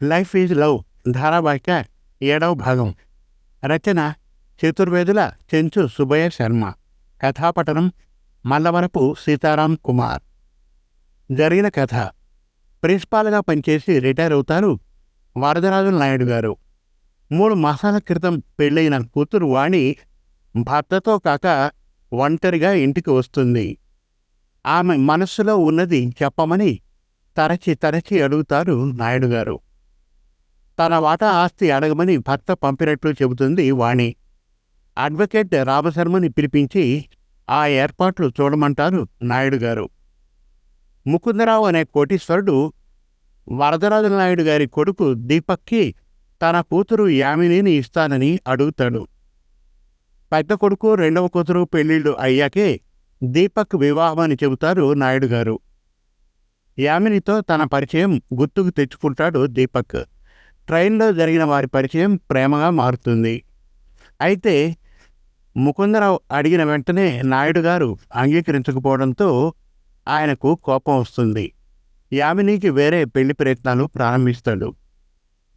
Life is love ధారావాహిక ఏడవ భాగం రచన చతుర్వేదుల చెంచు సుభయ శర్మ కథాపఠనం మల్లవరపు సీతారాం కుమార్ జరిగిన కథ ప్రిన్సిపాల్గా పనిచేసి రిటైర్ అవుతారు వరదరాజు నాయుడు గారు మూడు మాసాల క్రితం పెళ్ళైన కూతురు వాణి భర్తతో కాక ఒంటరిగా ఇంటికి వస్తుంది ఆమె మనస్సులో ఉన్నది చెప్పమని తరచి తరచి అడుగుతారు నాయుడు గారు తన వాటా ఆస్తి అడగమని భర్త పంపినట్లు చెబుతుంది వాణి. అడ్వకేట్ రామశర్మని పిలిపించి ఆ ఏర్పాట్లు చూడమంటారు నాయుడు గారు ముకుందరావు అనే కోటీశ్వరుడు వరదరాజు నాయుడు గారి కొడుకు దీపక్కి తన కూతురు యామినిని ఇస్తానని అడుగుతాడు. పెద్ద కొడుకు రెండవ కూతురు పెళ్ళిళ్ళు అయ్యాకే దీపక్ వివాహం అని చెబుతారు నాయుడు గారు యామినితో తన పరిచయం గుర్తుకు తెచ్చుకుంటాడు దీపక్. ట్రైన్లో జరిగిన వారి పరిచయం ప్రేమగా మారుతుంది. అయితే ముకుందరావు అడిగిన వెంటనే నాయుడు గారు అంగీకరించకపోవడంతో ఆయనకు కోపం వస్తుంది. యామినికి వేరే పెళ్ళి ప్రయత్నాలు ప్రారంభిస్తాడు.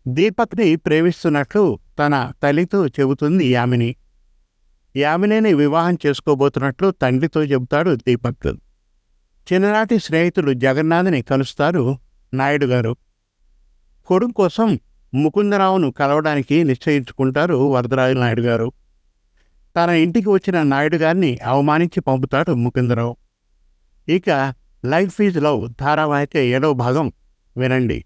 దీపక్ని ప్రేమిస్తున్నట్లు తన తల్లితో చెబుతుంది యామిని. యామినేని వివాహం చేసుకోబోతున్నట్లు తండ్రితో చెబుతాడు దీపక్. చిన్ననాటి స్నేహితుడు జగన్నాథ్ని కలుస్తారు నాయుడు గారు. కొడుకు కోసం ముకుందరావును కలవడానికి నిశ్చయించుకుంటారు వరదరాజు నాయుడు గారు. తన ఇంటికి వచ్చిన నాయుడు గారిని అవమానించి పంపుతాడు ముకుందరావు. ఇక లైఫ్ ఈజ్ లవ్ ధారావాహిక ఏడో భాగం వినండి.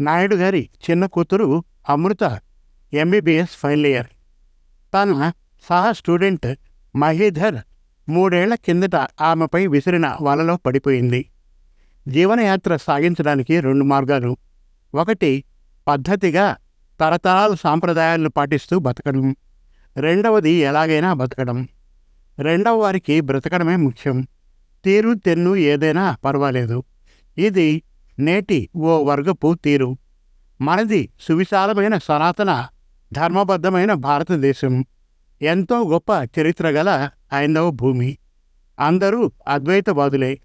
నాయుడు గారి చిన్న కూతురు అమృత ఎంబీబీఎస్ ఫైనల్ ఇయర్. తన సహ స్టూడెంట్ మహీధర్ మూడేళ్ళ కిందట ఆమెపై విసిరిన వలలో పడిపోయింది. జీవనయాత్ర సాగించడానికి రెండు మార్గాలు ఒకటి పద్ధతిగా తరతరాల సాంప్రదాయాలను పాటిస్తూ బతకడం. రెండవది ఎలాగైనా బతకడం. రెండవ వారికి బ్రతకడమే ముఖ్యం. తీరు తెన్ను ఏదైనా పర్వాలేదు. ఇది నేటి ఓ వర్గపు తీరు. మనది సువిశాలమైన సనాతన ధర్మబద్ధమైన భారతదేశం. ఎంతో గొప్ప చరిత్ర గల ఐందవ భూమి. అందరూ అద్వైతవాదులే.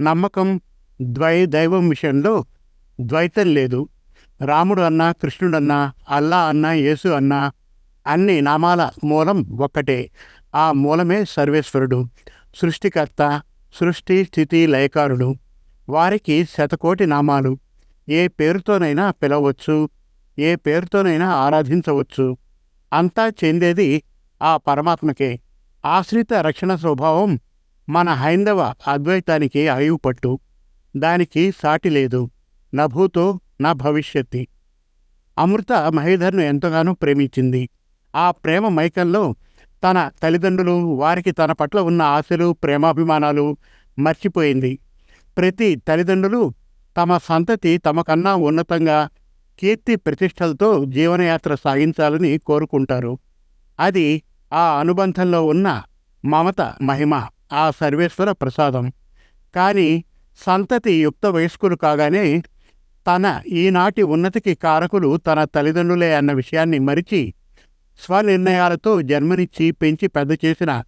నమ్మకం ద్వై దైవం విషయంలో ద్వైతం లేదు. రాముడు అన్నా కృష్ణుడన్నా అల్లా అన్నా యేసు అన్నా అన్ని నామాల మూలం ఒక్కటే. ఆ మూలమే సర్వేశ్వరుడు సృష్టికర్త సృష్టి స్థితి లయకారుడు. వారికి శతకోటి నామాలు. ఏ పేరుతోనైనా పిలవచ్చు ఏ పేరుతోనైనా ఆరాధించవచ్చు. అంతా చెందేది ఆ పరమాత్మకే. ఆశ్రిత రక్షణ స్వభావం మన హైందవ అద్వైతానికి అయువుపట్టు. దానికి సాటి లేదు. నభూతో నా భవిష్యత్తి. అమృత మహేధర్ను ఎంతగానో ప్రేమించింది. ఆ ప్రేమ మైకంలో తన తల్లిదండ్రులు వారికి తన పట్ల ఉన్న ఆశలు ప్రేమాభిమానాలు మర్చిపోయింది. ప్రతి తల్లిదండ్రులు తమ సంతతి తమకన్నా ఉన్నతంగా కీర్తి ప్రతిష్టలతో జీవనయాత్ర సాగించాలని కోరుకుంటారు. అది ఆ అనుబంధంలో ఉన్న మమత మహిమ ఆ సర్వేశ్వర ప్రసాదం. కానీ సంతతి యుక్త వయస్కులు కాగానే తన ఈనాటి ఉన్నతికి కారకులు తన తల్లిదండ్రులే అన్న విషయాన్ని మరిచి స్వనిర్ణయాలతో జన్మనిచ్చి పెంచి పెద్ద చేసిన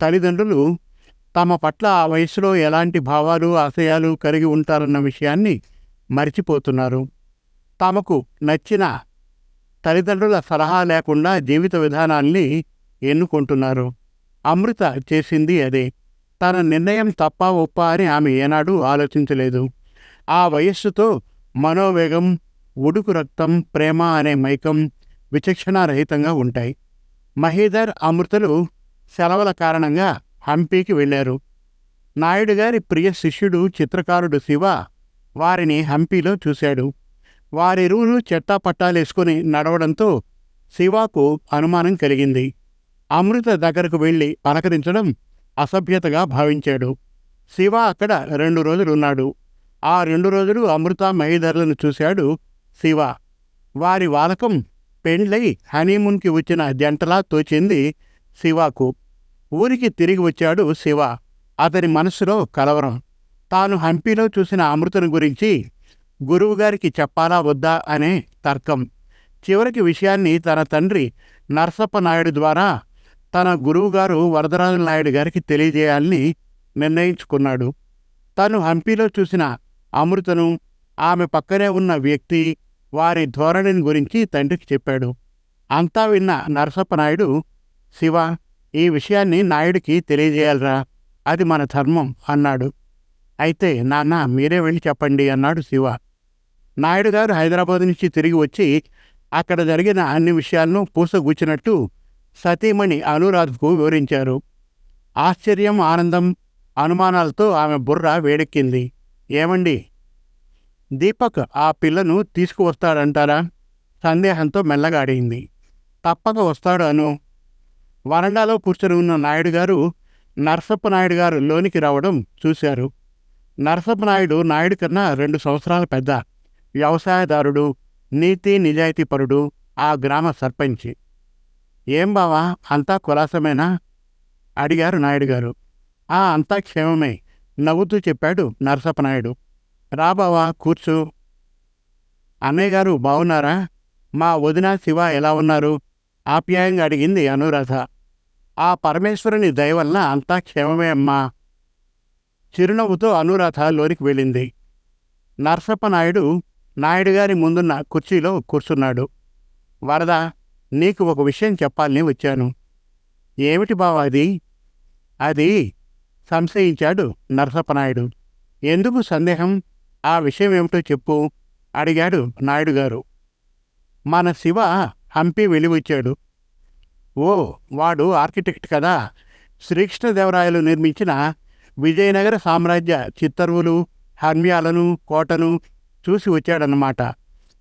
తల్లిదండ్రులు తమ పట్ల ఆ వయసులో ఎలాంటి భావాలు ఆశయాలు కలిగి ఉంటారన్న విషయాన్ని మరిచిపోతున్నారు. తమకు నచ్చిన తల్లిదండ్రుల సలహా లేకుండా జీవిత విధానాన్ని ఎన్నుకుంటున్నారు. అమృత చేసింది అదే. తన నిర్ణయం తప్ప ఒప్ప అని ఆమె ఏనాడు ఆలోచించలేదు. ఆ వయస్సుతో మనోవేగం ఉడుకు రక్తం ప్రేమ అనే మైకం విచక్షణారహితంగా ఉంటాయి. మహీధర్ అమృతలు సెలవుల కారణంగా హంపీకి వెళ్ళారు. నాయుడు గారి ప్రియ శిష్యుడు చిత్రకారుడు శివ వారిని హంపీలో చూశాడు. వారిరువురు చెట్టా పట్టాలేసుకుని నడవడంతో శివాకు అనుమానం కలిగింది. అమృత దగ్గరకు వెళ్ళి పలకరించడం అసభ్యతగా భావించాడు. శివ అక్కడ రెండు రోజులున్నాడు. ఆ రెండు రోజులు అమృత మహీధర్లను చూశాడు శివ. వారి వాలకం పెండ్లై హనీమూన్కి వచ్చిన జంటలా తోచింది శివాకు. ఊరికి తిరిగి వచ్చాడు శివ. అతని మనసులో కలవరం. తాను హంపీలో చూసిన అమృతను గురించి గురువుగారికి చెప్పాలా వద్దా అనే తర్కం. చివరికి విషయాన్ని తన తండ్రి నరసప్ప నాయుడు ద్వారా తన గురువుగారు వరదరాజు నాయుడు గారికి తెలియజేయాలని నిర్ణయించుకున్నాడు. తను హంపీలో చూసిన అమృతను ఆమె పక్కనే ఉన్న వ్యక్తి వారి ధోరణిని గురించి తండ్రికి చెప్పాడు. అంతా విన్న నరసప్పనాయుడు శివ ఈ విషయాన్ని నాయుడికి తెలియజేయాలరా అది మన ధర్మం అన్నాడు. అయితే నాన్న మీరే వెళ్ళి చెప్పండి అన్నాడు శివ. నాయుడు గారు హైదరాబాద్ నుంచి తిరిగి వచ్చి అక్కడ జరిగిన అన్ని విషయాలను పూసగూచినట్టు సతీమణి అనురాధకు వివరించారు. ఆశ్చర్యం ఆనందం అనుమానాలతో ఆమె బుర్ర వేడెక్కింది. ఏమండి? దీపక్ ఆ పిల్లను తీసుకువస్తాడంటారా? సందేహంతో మెల్లగా అడిగింది తప్పక వస్తాడు అను. వరండాలో కూర్చొని ఉన్న నాయుడు గారు నరసప్ప నాయుడు గారు లోనికి రావడం చూశారు. నరసప్ప నాయుడు నాయుడు కన్నా రెండు సంవత్సరాల పెద్ద వ్యవసాయదారుడు నీతి నిజాయితీపరుడు ఆ గ్రామ సర్పంచి. ఏం బావా అంతా కులాసమేనా? అడిగారు నాయుడు గారు ఆ అంతా క్షేమమే. నవ్వుతూ చెప్పాడు నరసపనాయుడు రాబావా కూర్చో. అన్నయ్య గారు బాగున్నారా మా వదిన శివ ఎలా ఉన్నారు? ఆప్యాయంగా అడిగింది అనురాధ. ఆ పరమేశ్వరుని దయవల్ల అంతా క్షేమమే అమ్మా. చిరునవ్వుతో అనురాధ లోనికి వెళ్ళింది. నరసప్పనాయుడు నాయుడుగారి నాయుడు గారి ముందున్న కుర్చీలో కూర్చున్నాడు. వరద నీకు ఒక విషయం చెప్పాలని వచ్చాను. ఏమిటి బావ అది? అది సంశయించాడు నరసప్పనాయుడు ఎందుకు సందేహం? ఆ విషయం ఏమిటో చెప్పు అడిగాడు నాయుడు గారు మన శివ హంపి వెలివచ్చాడు. ఓ వాడు ఆర్కిటెక్ట్ కదా. శ్రీకృష్ణదేవరాయలు నిర్మించిన విజయనగర సామ్రాజ్య చిత్తరువులు హర్మ్యాలను కోటను చూసి వచ్చాడన్నమాట.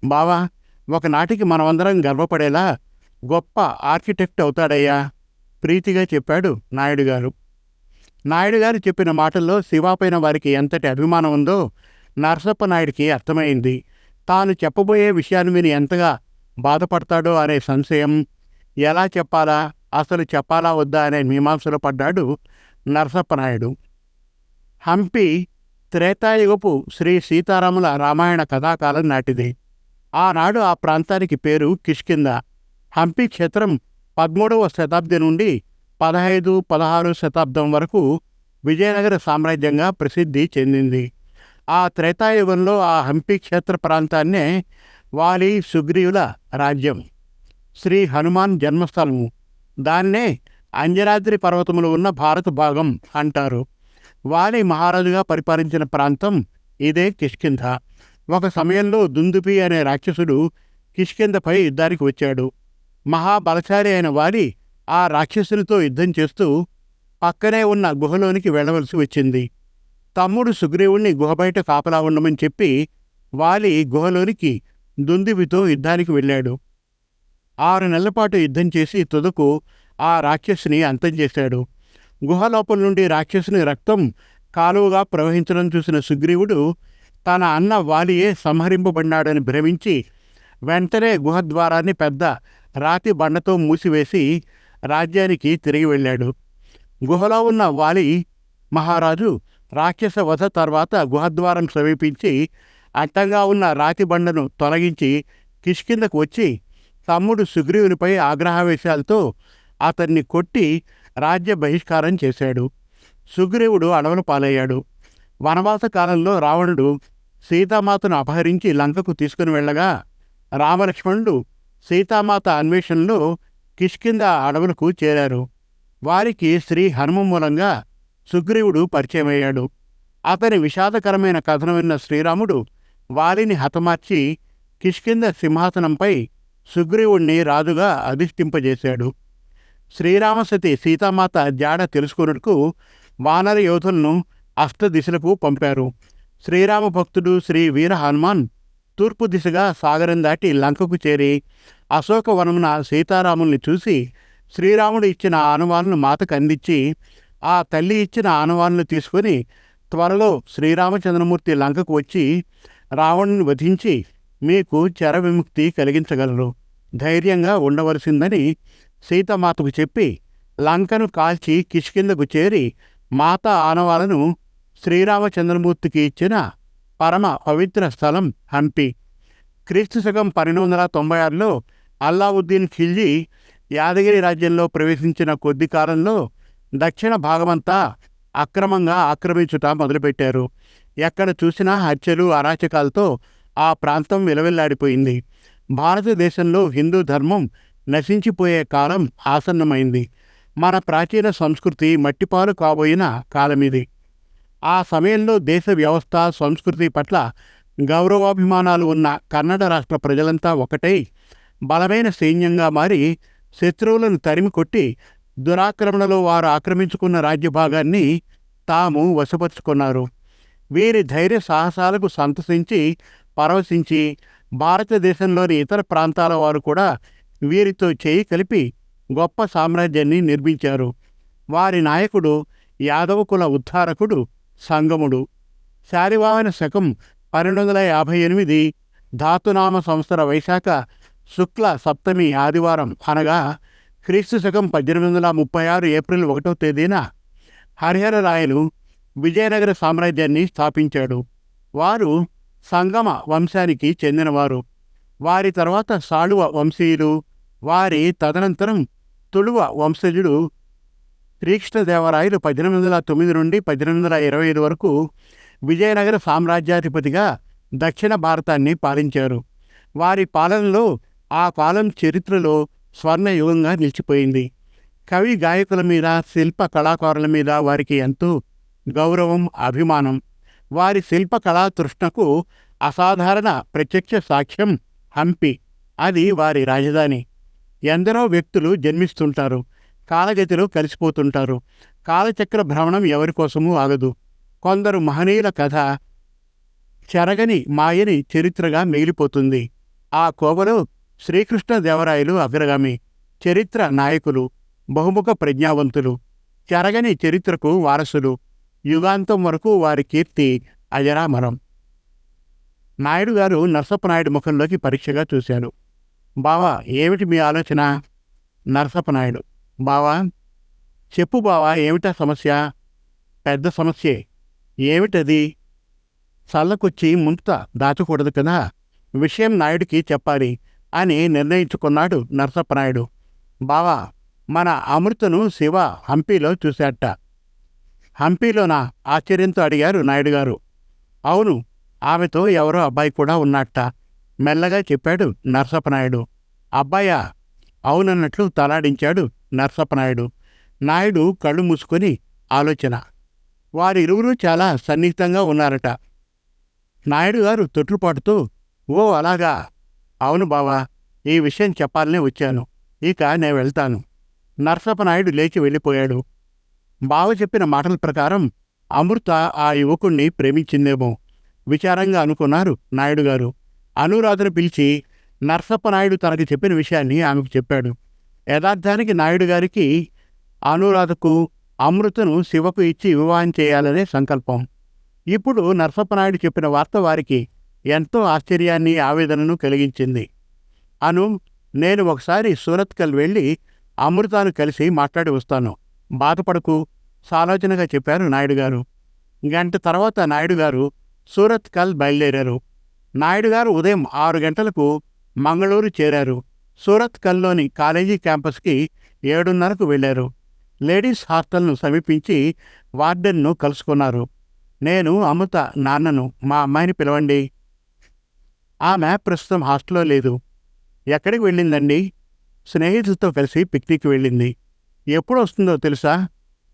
బావా ఒకనాటికి మనమందరం గర్వపడేలా గొప్ప ఆర్కిటెక్ట్ అవుతాడయ్యా ప్రీతిగా చెప్పాడు నాయుడు గారు నాయుడు గారు చెప్పిన మాటల్లో శివాపైన వారికి ఎంతటి అభిమానం ఉందో నరసప్ప నాయుడికి అర్థమైంది. తాను చెప్పబోయే విషయాన్ని విని ఎంతగా బాధపడతాడో అనే సంశయం ఎలా చెప్పాలా అసలు చెప్పాలా వద్దా అనే మీమాంసలో పడ్డాడు నరసప్ప నాయుడు. హంపి త్రేతాయుగపు శ్రీ సీతారాముల రామాయణ కథాకాలం నాటిది. ఆనాడు ఆ ప్రాంతానికి పేరు కిష్కింద హంపి క్షేత్రం పదమూడవ శతాబ్ది నుండి పదహైదు పదహారు శతాబ్దం వరకు విజయనగర సామ్రాజ్యంగా ప్రసిద్ధి చెందింది. ఆ త్రేతాయుగంలో ఆ హంపి క్షేత్ర ప్రాంతాన్నే వాలి సుగ్రీవుల రాజ్యం. శ్రీ హనుమాన్ జన్మస్థలము దాన్నే అంజనాద్రి పర్వతములు ఉన్న భారత భాగం అంటారు. వాలి మహారాజుగా పరిపాలించిన ప్రాంతం ఇదే కిష్కింధ. ఒక సమయంలో దుందుపి అనే రాక్షసుడు కిష్కింధపై యుద్ధానికి వచ్చాడు. మహాబలశాలి అయిన వాలి ఆ రాక్షసునితో యుద్ధం చేస్తూ పక్కనే ఉన్న గుహలోనికి వెళ్ళవలసి వచ్చింది. తమ్ముడు సుగ్రీవుణ్ణి గుహ బయట కాపలా ఉండమని చెప్పి వాలి గుహలోనికి దుందుబితో యుద్ధానికి వెళ్ళాడు. ఆరు నెలల పాటు యుద్ధం చేసి తుదకు ఆ రాక్షసుని అంతం చేశాడు. గుహ లోపల నుండి రాక్షసుని రక్తం కాలువగా ప్రవహించడం చూసిన సుగ్రీవుడు తన అన్న వాలియే సంహరింపబడినాడని భ్రమించి వెంటనే గుహద్వారాన్ని పెద్ద రాతి బండతో మూసివేసి రాజ్యానికి తిరిగి వెళ్ళాడు. గుహలో ఉన్న వాలి మహారాజు రాక్షస వధ తర్వాత గుహద్వారం సమీపించి అడ్డంగా ఉన్న రాతి బండను తొలగించి కిష్కిందకు వచ్చి తమ్ముడు సుగ్రీవునిపై ఆగ్రహావేశాలతో అతన్ని కొట్టి రాజ్య బహిష్కారం చేశాడు. సుగ్రీవుడు అడవుల పాలయ్యాడు. వనవాస కాలంలో రావణుడు సీతామాతను అపహరించి లంకకు తీసుకుని వెళ్ళగా రామలక్ష్మణుడు సీతామాత అన్వేషణలో కిష్కింద అడవులకు చేరారు. వారికి శ్రీ హనుమ మూలంగా సుగ్రీవుడు పరిచయమయ్యాడు. అతని విషాదకరమైన కథను విన్న శ్రీరాముడు వారిని హతమార్చి కిష్కింద సింహాసనంపై సుగ్రీవుణ్ణి రాజుగా అధిష్ఠింపజేశాడు. శ్రీరామసతి సీతామాత జాడ తెలుసుకున్నట్టుకు వానర యోధులను అష్టదిశలకు పంపారు. శ్రీరామ భక్తుడు శ్రీ వీర హనుమాన్ తూర్పు దిశగా సాగరం దాటి లంకకు చేరి అశోకవనమున సీతారాముల్ని చూసి శ్రీరాముడు ఇచ్చిన ఆనవాలను మాతకు అందించి ఆ తల్లి ఇచ్చిన ఆనవాలను తీసుకొని త్వరలో శ్రీరామచంద్రమూర్తి లంకకు వచ్చి రావణుని వధించి మీకు చెర విముక్తి కలిగించగలరు. ధైర్యంగా ఉండవలసిందని సీతమాతకు చెప్పి లంకను కాల్చి కిష్కిందకు చేరి మాత ఆనవాలను శ్రీరామచంద్రమూర్తికి ఇచ్చిన పరమ పవిత్ర స్థలం హంపి క్రీస్తు శకం పన్నెండు వందల తొంభై ఆరులో అల్లావుద్దీన్ ఖిల్జీ యాదగిరి రాజ్యంలో ప్రవేశించిన కొద్ది కాలంలో దక్షిణ భాగమంతా అక్రమంగా ఆక్రమించుట మొదలుపెట్టారు. ఎక్కడ చూసినా హత్యలు అరాచకాలతో ఆ ప్రాంతం విలవిల్లాడిపోయింది. భారతదేశంలో హిందూ ధర్మం నశించిపోయే కాలం ఆసన్నమైంది. మన ప్రాచీన సంస్కృతి మట్టిపాలు కాబోయిన కాలమిది. ఆ సమయంలో దేశ వ్యవస్థ సంస్కృతి పట్ల గౌరవాభిమానాలు ఉన్న కన్నడ రాష్ట్ర ప్రజలంతా ఒకటై బలమైన సైన్యంగా మారి శత్రువులను తరిమి కొట్టి దురాక్రమణలో వారు ఆక్రమించుకున్న రాజ్యభాగాన్ని తాము వశపరుచుకున్నారు. వీరి ధైర్య సాహసాలకు సంతసించి పరవశించి భారతదేశంలోని ఇతర ప్రాంతాల వారు కూడా వీరితో చేయి కలిపి గొప్ప సామ్రాజ్యాన్ని నిర్మించారు. వారి నాయకుడు యాదవ కుల ఉద్ధారకుడు సంగముడు. శాలివాహన శకం పన్నెండు వందల యాభై ఎనిమిది ధాతునామ సంవత్సర వైశాఖ శుక్ల సప్తమి ఆదివారం అనగా క్రీస్తు శకం పద్దెనిమిది వందల ముప్పై ఆరు ఏప్రిల్ ఒకటో తేదీన హరిహర రాయలు విజయనగర సామ్రాజ్యాన్ని స్థాపించాడు. వారు సంగమ వంశానికి చెందినవారు. వారి తర్వాత సాళువ వంశీయులు వారి తదనంతరం తుళువ వంశజుడు శ్రీకృష్ణదేవరాయలు పద్దెనిమిది వందల తొమ్మిది నుండి పద్దెనిమిది వందల ఇరవై ఐదు వరకు విజయనగర సామ్రాజ్యాధిపతిగా దక్షిణ భారతాన్ని పాలించారు. వారి పాలనలో ఆ కాలం చరిత్రలో స్వర్ణయుగంగా నిలిచిపోయింది. కవి గాయకుల మీద శిల్ప కళాకారుల మీద వారికి ఎంతో గౌరవం అభిమానం. వారి శిల్ప కళా తృష్ణకు అసాధారణ ప్రత్యక్ష సాక్ష్యం హంపి. అది వారి రాజధాని. ఎందరో వ్యక్తులు జన్మిస్తుంటారు. కాలగతిలో కలిసిపోతుంటారు. కాలచక్ర భ్రమణం ఎవరి కోసమూ ఆగదు. కొందరు మహనీయుల కథ చెరగని మాయని చరిత్రగా మిగిలిపోతుంది. ఆ కోవలో శ్రీకృష్ణదేవరాయలు అగ్రగామి చరిత్ర నాయకులు బహుముఖ ప్రజ్ఞావంతులు చెరగని చరిత్రకు వారసులు యుగాంతం వరకు వారి కీర్తి అజరామరం. నాయుడు గారు నరసప్పనాయుడు ముఖంలోకి పరీక్షగా చూశారు. బావా ఏమిటి మీ ఆలోచన? నరసప్పనాయుడు బావా చెప్పు బావా ఏమిటా సమస్య? పెద్ద సమస్యే. ఏమిటది? చల్లకొచ్చి ముంత దాచకూడదు కదా. విషయం నాయుడికి చెప్పాలి అని నిర్ణయించుకున్నాడు నరసప్పనాయుడు. బావా మన అమృతను శివ హంపీలో చూశాట హంపీలోనా? ఆశ్చర్యంతో అడిగారు నాయుడు గారు అవును ఆమెతో ఎవరో అబ్బాయి కూడా ఉన్నట్ట మెల్లగా చెప్పాడు నరసప్పనాయుడు. అబ్బాయా అవునన్నట్లు తలాడించాడు నరసప్పనాయుడు. నాయుడు కళ్ళు మూసుకొని ఆలోచన. వారిరువురు చాలా సన్నిహితంగా ఉన్నారట. నాయుడు గారు తొట్లుపాటుతో ఓ అలాగా. అవును బావా ఈ విషయం చెప్పాలనే వచ్చాను. ఇక నేను వెళ్తాను. నరసప్పనాయుడు లేచి వెళ్ళిపోయాడు. బావ చెప్పిన మాటల ప్రకారం అమృత ఆ యువకుణ్ణి ప్రేమించిందేమో. విచారంగా అనుకున్నారు నాయుడు గారు. అనురాధను పిలిచి నరసప్పనాయుడు తనకు చెప్పిన విషయాన్ని ఆమెకు చెప్పాడు. యథార్థానికి నాయుడు గారికి అనురాధకు అమృతను శివకు ఇచ్చి వివాహం చేయాలనే సంకల్పం. ఇప్పుడు నరసప్పనాయుడు చెప్పిన వార్త వారికి ఎంతో ఆశ్చర్యాన్ని ఆవేదనను కలిగించింది. అను నేను ఒకసారి సూరత్కల్ వెళ్ళి అమృతాను కలిసి మాట్లాడి వస్తాను. బాధపడకు సాలోచనగా చెప్పారు నాయుడు గారు. గంట తర్వాత నాయుడు గారు సూరత్కల్ బయలుదేరారు. నాయుడు గారు ఉదయం ఆరు గంటలకు మంగళూరు చేరారు. సూరత్ కల్లోని కాలేజీ క్యాంపస్కి ఏడున్నరకు వెళ్ళారు. లేడీస్ హాస్టల్ను సమీపించి వార్డెన్ను కలుసుకున్నారు. నేను అమృత నాన్నను మా అమ్మాయిని పిలవండి. ఆమె ప్రస్తుతం హాస్టల్లో లేదు. ఎక్కడికి వెళ్ళిందండి? స్నేహితులతో కలిసి పిక్నిక్ వెళ్ళింది. ఎప్పుడు వస్తుందో తెలుసా?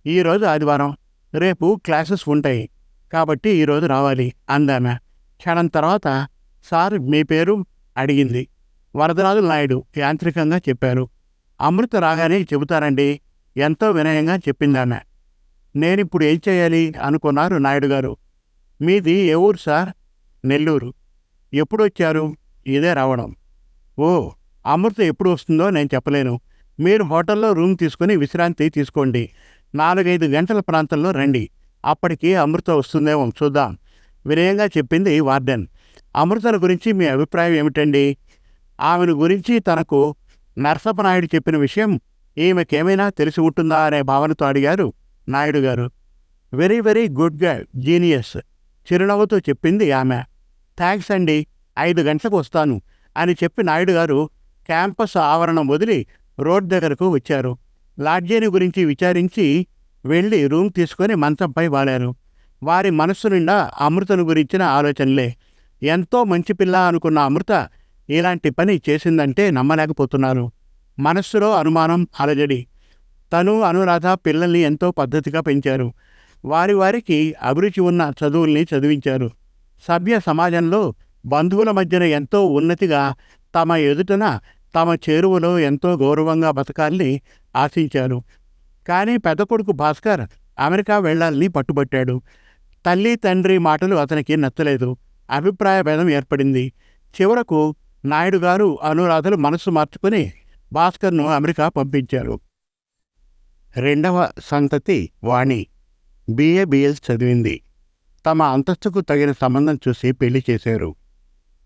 ఈరోజు ఆదివారం. రేపు క్లాసెస్ ఉంటాయి. కాబట్టి ఈరోజు రావాలి అందామె. క్షణం తర్వాత సార్ మీ పేరు అడిగింది. వరదరాజు నాయుడు యాంత్రికంగా చెప్పారు. అమృత రాగానే చెబుతారండి ఎంతో వినయంగా చెప్పిందామె. నేనిప్పుడు ఏం చేయాలి? అనుకున్నారు నాయుడు గారు మీది ఏ ఊరు సార్? నెల్లూరు. ఎప్పుడొచ్చారు? ఇదే రావడం. ఓ అమృత ఎప్పుడు వస్తుందో నేను చెప్పలేను. మీరు హోటల్లో రూమ్ తీసుకుని విశ్రాంతి తీసుకోండి. నాలుగైదు గంటల ప్రాంతంలో రండి. అప్పటికి అమృత వస్తుందేమో చూద్దాం. వినయంగా చెప్పింది వార్డెన్. అమృతను గురించి మీ అభిప్రాయం ఏమిటండి? ఆమెను గురించి తనకు నరసప్పనాయుడు చెప్పిన విషయం ఈమెకేమైనా తెలిసి ఉంటుందా అనే భావనతో అడిగారు Naidu garu. Very very గుడ్గా genius చిరునవ్వుతో చెప్పింది ఆమె. థ్యాంక్స్ అండి ఐదు గంటలకు వస్తాను అని చెప్పి నాయుడు గారు క్యాంపస్ ఆవరణం వదిలి రోడ్ దగ్గరకు వచ్చారు. లాడ్జీని గురించి విచారించి వెళ్ళి రూమ్ తీసుకొని మంచంపై వాలారు. వారి మనస్సు నిండా అమృతను గురించిన ఆలోచనలే. ఎంతో మంచి పిల్ల అనుకున్న అమృత ఇలాంటి పని చేసిందంటే నమ్మలేకపోతున్నారు. మనస్సులో అనుమానం అలజడి. తను అనురాధ పిల్లల్ని ఎంతో పద్ధతిగా పెంచారు. వారి వారికి అభిరుచి ఉన్న చదువుల్ని చదివించారు. సభ్య సమాజంలో బంధువుల మధ్యన ఎంతో ఉన్నతిగా తమ ఎదుటన తమ చేరువలో ఎంతో గౌరవంగా బతకాలని ఆశించారు. కానీ పెద్ద కొడుకు భాస్కర్ అమెరికా వెళ్ళాలని పట్టుబట్టాడు. తల్లి తండ్రి మాటలు అతనికి నచ్చలేదు. అభిప్రాయ భేదం ఏర్పడింది. చివరకు నాయుడు గారు అనురాధలు మనసు మార్చుకుని భాస్కర్ను అమెరికా పంపించారు. రెండవ సంతతి వాణి. బిఏ బిఎల్ చదివింది. తమ అంతస్తుకు తగిన సంబంధం చూసి పెళ్ళి చేశారు.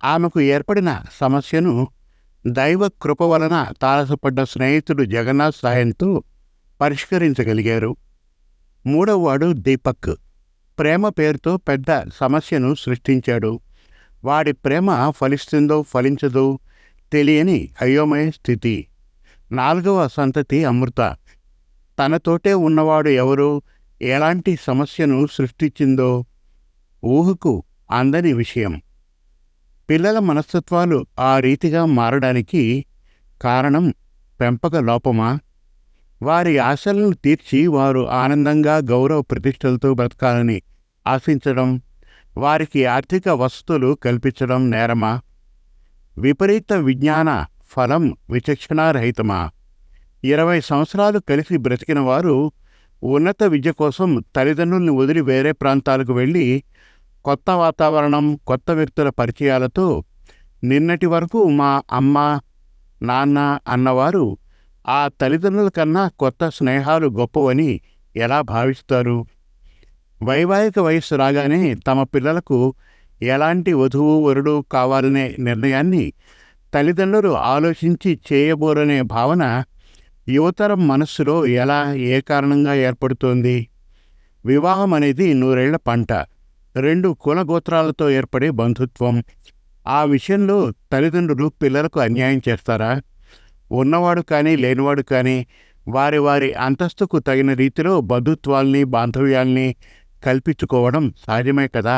ఆమెకు ఏర్పడిన సమస్యను దైవ కృప వలన తారసపడ్డ స్నేహితుడు జగన్నాథ్ సాయంతో పరిష్కరించగలిగారు. మూడవవాడు దీపక్. ప్రేమ పేరుతో పెద్ద సమస్యను సృష్టించాడు. వాడి ప్రేమ ఫలిస్తుందో ఫలించదో తెలియని అయోమయ స్థితి. నాలుగవ సంతతి అమృత. తనతోటే ఉన్నవాడు ఎవరు ఎలాంటి సమస్యను సృష్టించిందో ఊహకు అందని విషయం. పిల్లల మనస్తత్వాలు ఆ రీతిగా మారడానికి కారణం పెంపక లోపమా? వారి ఆశలను తీర్చి వారు ఆనందంగా గౌరవ ప్రతిష్టలతో బ్రతకాలని ఆశించడం వారికి ఆర్థిక వసతులు కల్పించడం నేరమా? విపరీత విజ్ఞాన ఫలం విచక్షణారహితమా? ఇరవై సంవత్సరాలు కలిసి బ్రతికిన వారు ఉన్నత విద్య కోసం తల్లిదండ్రుల్ని వదిలి వేరే ప్రాంతాలకు వెళ్ళి కొత్త వాతావరణం కొత్త వ్యక్తుల పరిచయాలతో నిన్నటి వరకు మా అమ్మ నాన్న అన్నవారు ఆ తల్లిదండ్రుల కన్నా కొత్త స్నేహాలు గొప్పవని ఎలా భావిస్తారు? వైవాహిక వయస్సు రాగానే తమ పిల్లలకు ఎలాంటి వధువు వరుడు కావాలనే నిర్ణయాన్ని తల్లిదండ్రులు ఆలోచించి చేయబోరనే భావన యువతరం మనస్సులో ఎలా ఏ కారణంగా ఏర్పడుతోంది? వివాహం అనేది నూరేళ్ళ పంట. రెండు కులగోత్రాలతో ఏర్పడే బంధుత్వం. ఆ విషయంలో తల్లిదండ్రులు పిల్లలకు అన్యాయం చేస్తారా? ఉన్నవాడు కానీ లేనివాడు కానీ వారి వారి అంతస్తుకు తగిన రీతిలో బంధుత్వాల్ని బాంధవ్యాల్ని కల్పించుకోవడం సహజమే కదా.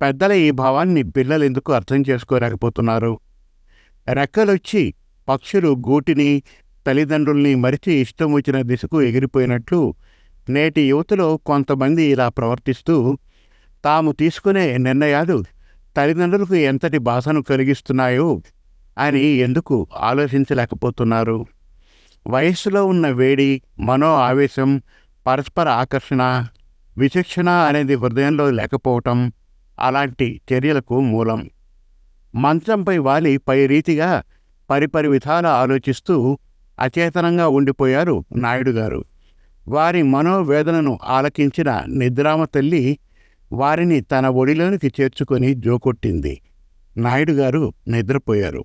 పెద్దల ఈ భావాన్ని పిల్లలు ఎందుకు అర్థం చేసుకోలేకపోతున్నారు? రెక్కలొచ్చి పక్షులు గూటిని తల్లిదండ్రుల్ని మరిచి ఇష్టం వచ్చిన దిశకు ఎగిరిపోయినట్లు నేటి యువతలో కొంతమంది ఇలా ప్రవర్తిస్తూ తాము తీసుకునే నిర్ణయాలు తల్లిదండ్రులకు ఎంతటి బాధను కలిగిస్తున్నాయో అని ఎందుకు ఆలోచించలేకపోతున్నారు? వయస్సులో ఉన్న వేడి మనో ఆవేశం పరస్పర ఆకర్షణ విచక్షణ అనేది హృదయంలో లేకపోవటం అలాంటి చర్యలకు మూలం. మంచంపై వాలి పై రీతిగా పరిపరి విధాల ఆలోచిస్తూ అచేతనంగా ఉండిపోయారు నాయుడు గారు. వారి మనోవేదనను ఆలకించిన నిద్రామ తల్లి వారిని తన ఒడిలోనికి చేర్చుకొని జోకొట్టింది. నాయుడు గారు నిద్రపోయారు.